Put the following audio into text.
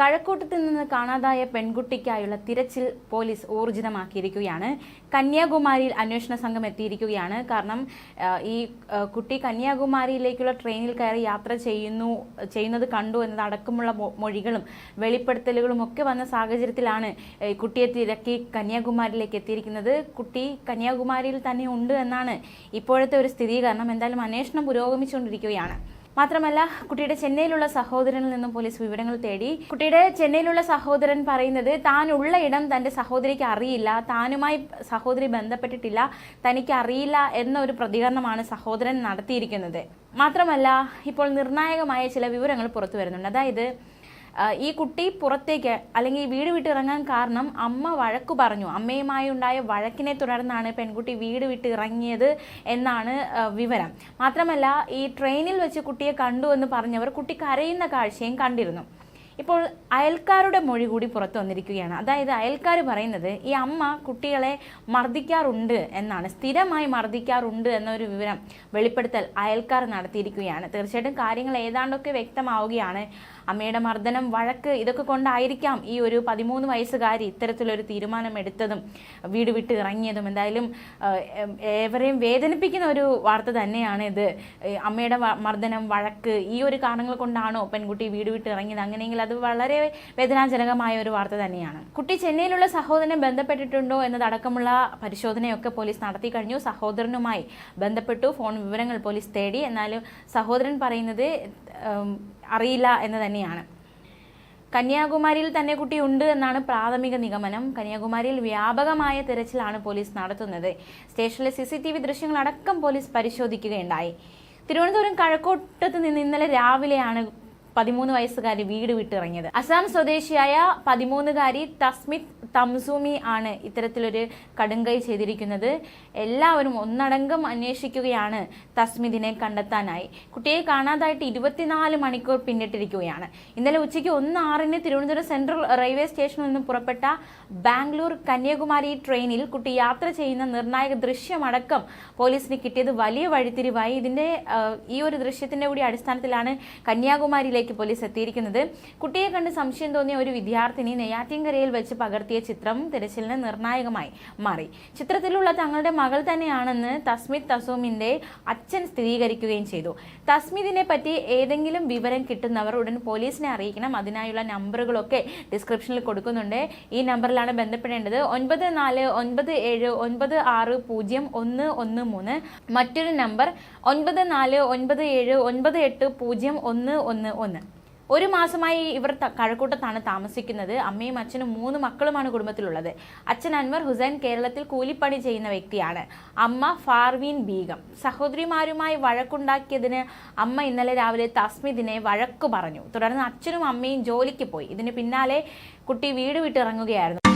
കഴക്കൂട്ടത്ത് നിന്ന് കാണാതായ പെൺകുട്ടിക്കായുള്ള തിരച്ചിൽ പോലീസ് ഊർജിതമാക്കിയിരിക്കുകയാണ്. കന്യാകുമാരിയിൽ അന്വേഷണ സംഘം എത്തിയിരിക്കുകയാണ്. കാരണം ഈ കുട്ടി കന്യാകുമാരിയിലേക്കുള്ള ട്രെയിനിൽ കയറി യാത്ര ചെയ്യുന്നു ചെയ്യുന്നത് കണ്ടു എന്നതടക്കമുള്ള മൊഴികളും വെളിപ്പെടുത്തലുകളും ഒക്കെ വന്ന സാഹചര്യത്തിലാണ് കുട്ടിയെ തിരക്കി കന്യാകുമാരിയിലേക്ക് എത്തിയിരിക്കുന്നത്. കുട്ടി കന്യാകുമാരിയിൽ തന്നെ ഉണ്ട് എന്നാണ് ഇപ്പോഴത്തെ ഒരു സ്ഥിരീകരണം. എന്തായാലും അന്വേഷണം പുരോഗമിച്ചുകൊണ്ടിരിക്കുകയാണ്. മാത്രമല്ല കുട്ടിയുടെ ചെന്നൈയിലുള്ള സഹോദരനിൽ നിന്നും പോലീസ് വിവരങ്ങൾ തേടി. കുട്ടിയുടെ ചെന്നൈയിലുള്ള സഹോദരൻ പറയുന്നത് ഉള്ള ഇടം തന്റെ സഹോദരിക്ക് അറിയില്ല. താനുമായി സഹോദരി ബന്ധപ്പെട്ടിട്ടില്ല. തനിക്ക് അറിയില്ല എന്നൊരു പ്രതികരണമാണ് സഹോദരൻ നടത്തിയിരിക്കുന്നത്. മാത്രമല്ല ഇപ്പോൾ നിർണായകമായ ചില വിവരങ്ങൾ പുറത്തു വരുന്നുണ്ട്. അതായത് ഈ കുട്ടി പുറത്തേക്ക് അല്ലെങ്കിൽ വീട് വിട്ട് ഇറങ്ങാൻ കാരണം അമ്മ വഴക്കു പറഞ്ഞു. അമ്മയുമായി ഉണ്ടായ വഴക്കിനെ തുടർന്നാണ് പെൺകുട്ടി വീട് വിട്ട് ഇറങ്ങിയത് എന്നാണ് വിവരം. മാത്രമല്ല ഈ ട്രെയിനിൽ വെച്ച് കുട്ടിയെ കണ്ടു എന്ന് പറഞ്ഞവർ കുട്ടി കരയുന്ന കാഴ്ചയും കണ്ടിരുന്നു. ഇപ്പോൾ അയൽക്കാരുടെ മൊഴി കൂടി പുറത്തു വന്നിരിക്കുകയാണ്. അതായത് അയൽക്കാർ പറയുന്നത് ഈ അമ്മ കുട്ടികളെ മർദ്ദിക്കാറുണ്ട് എന്നാണ്. സ്ഥിരമായി മർദ്ദിക്കാറുണ്ട് എന്നൊരു വിവരം വെളിപ്പെടുത്തൽ അയൽക്കാർ നടത്തിയിരിക്കുകയാണ്. തീർച്ചയായിട്ടും കാര്യങ്ങൾ ഏതാണ്ടൊക്കെ വ്യക്തമാവുകയാണ്. അമ്മയുടെ മർദ്ദനം വഴക്ക് ഇതൊക്കെ കൊണ്ടായിരിക്കാം ഈ ഒരു പതിമൂന്ന് വയസ്സുകാരി ഇത്തരത്തിലൊരു തീരുമാനം എടുത്തതും വീട് വിട്ട് ഇറങ്ങിയതും. എന്തായാലും ഏവരെയും വേദനിപ്പിക്കുന്ന ഒരു വാർത്ത തന്നെയാണ് ഇത്. അമ്മയുടെ മർദ്ദനം വഴക്ക് ഈ ഒരു കാരണങ്ങൾ കൊണ്ടാണോ പെൺകുട്ടി വീട് വിട്ട് ഇറങ്ങിയത്? അങ്ങനെയെങ്കിൽ അത് വളരെ വേദനാജനകമായ ഒരു വാർത്ത തന്നെയാണ്. കുട്ടി ചെന്നൈയിലുള്ള സഹോദരനെ ബന്ധപ്പെട്ടിട്ടുണ്ടോ എന്നതടക്കമുള്ള പരിശോധനയൊക്കെ പോലീസ് നടത്തി കഴിഞ്ഞു. സഹോദരനുമായി ബന്ധപ്പെട്ടു. ഫോൺ വിവരങ്ങൾ പോലീസ് തേടി. എന്നാലും സഹോദരൻ പറയുന്നത് അറിയില്ല എന്ന് തന്നെയാണ്. കന്യാകുമാരിയിൽ തന്നെ കുട്ടി ഉണ്ട് എന്നാണ് പ്രാഥമിക നിഗമനം. കന്യാകുമാരിയിൽ വ്യാപകമായ തിരച്ചിലാണ് പോലീസ് നടത്തുന്നത്. സ്റ്റേഷനിലെ സി സി ടി വി ദൃശ്യങ്ങളടക്കം പോലീസ് പരിശോധിക്കുകയുണ്ടായി. തിരുവനന്തപുരം കഴക്കൂട്ടത്ത് നിന്ന് ഇന്നലെ രാവിലെയാണ് പതിമൂന്ന് വയസ്സുകാരി വീട് വിട്ടിറങ്ങിയത്. അസാം സ്വദേശിയായ പതിമൂന്നുകാരി തസ്മിത് തംസൂമി ആണ് ഇത്തരത്തിലൊരു കടുങ്കൈ ചെയ്തിരിക്കുന്നത്. എല്ലാവരും ഒന്നടങ്കം അന്വേഷിക്കുകയാണ് തസ്മിതിനെ കണ്ടെത്താനായി. കുട്ടിയെ കാണാതായിട്ട് ഇരുപത്തിനാല് മണിക്കൂർ പിന്നിട്ടിരിക്കുകയാണ്. ഇന്നലെ ഉച്ചയ്ക്ക് ഒന്ന് ആറിന് തിരുവനന്തപുരം സെൻട്രൽ റെയിൽവേ സ്റ്റേഷനിൽ നിന്ന് പുറപ്പെട്ട ബാംഗ്ലൂർ കന്യാകുമാരി ട്രെയിനിൽ കുട്ടി യാത്ര ചെയ്യുന്ന നിർണായക ദൃശ്യമടക്കം പോലീസിന് കിട്ടിയത് വലിയ വഴിത്തിരിവായി. ഇതിന്റെ ഈ ഒരു ദൃശ്യത്തിന്റെ കൂടി അടിസ്ഥാനത്തിലാണ് കന്യാകുമാരിയിലേക്ക് പോലീസ് എത്തിയിരിക്കുന്നത്. കുട്ടിയെ കണ്ട് സംശയം തോന്നിയ ഒരു വിദ്യാർത്ഥിനി നെയ്യാറ്റിൻകരയിൽ വെച്ച് പകർത്തിയ ചിത്രം തിരച്ചിലിന് നിർണായകമായി മാറി. ചിത്രത്തിലുള്ള തങ്ങളുടെ മകൾ തന്നെയാണെന്ന് തസ്മിത് തസൂമിന്റെ അച്ഛൻ സ്ഥിരീകരിക്കുകയും ചെയ്തു. തസ്മിതിനെ പറ്റി ഏതെങ്കിലും വിവരം കിട്ടുന്നവർ ഉടൻ പോലീസിനെ അറിയിക്കണം. അതിനായുള്ള നമ്പറുകളൊക്കെ ഡിസ്ക്രിപ്ഷനിൽ കൊടുക്കുന്നുണ്ട്. ഈ നമ്പറിലാണ് ബന്ധപ്പെടേണ്ടത്. ഒൻപത് നാല് ഒൻപത് ഏഴ് ഒൻപത് ആറ് പൂജ്യം ഒന്ന് ഒന്ന് മൂന്ന്. മറ്റൊരു നമ്പർ ഒൻപത് നാല് ഒൻപത് ഏഴ് ഒൻപത് എട്ട് പൂജ്യം ഒന്ന് ഒന്ന് ഒന്ന്. ഒരു മാസമായി ഇവർ കഴക്കൂട്ടത്താണ് താമസിക്കുന്നത്. അമ്മയും അച്ഛനും മൂന്ന് മക്കളുമാണ് കുടുംബത്തിലുള്ളത്. അച്ഛൻ അൻവർ ഹുസൈൻ കേരളത്തിൽ കൂലിപ്പണി ചെയ്യുന്ന വ്യക്തിയാണ്. അമ്മ ഫാർവീൻ ബീഗം. സഹോദരിമാരുമായി വഴക്കുണ്ടാക്കിയതിന് അമ്മ ഇന്നലെ രാവിലെ തസ്മിദിനെ വഴക്ക് പറഞ്ഞു. തുടർന്ന് അച്ഛനും അമ്മയും ജോലിക്ക് പോയി. ഇതിന് പിന്നാലെ കുട്ടി വീട് വിട്ടിറങ്ങുകയായിരുന്നു.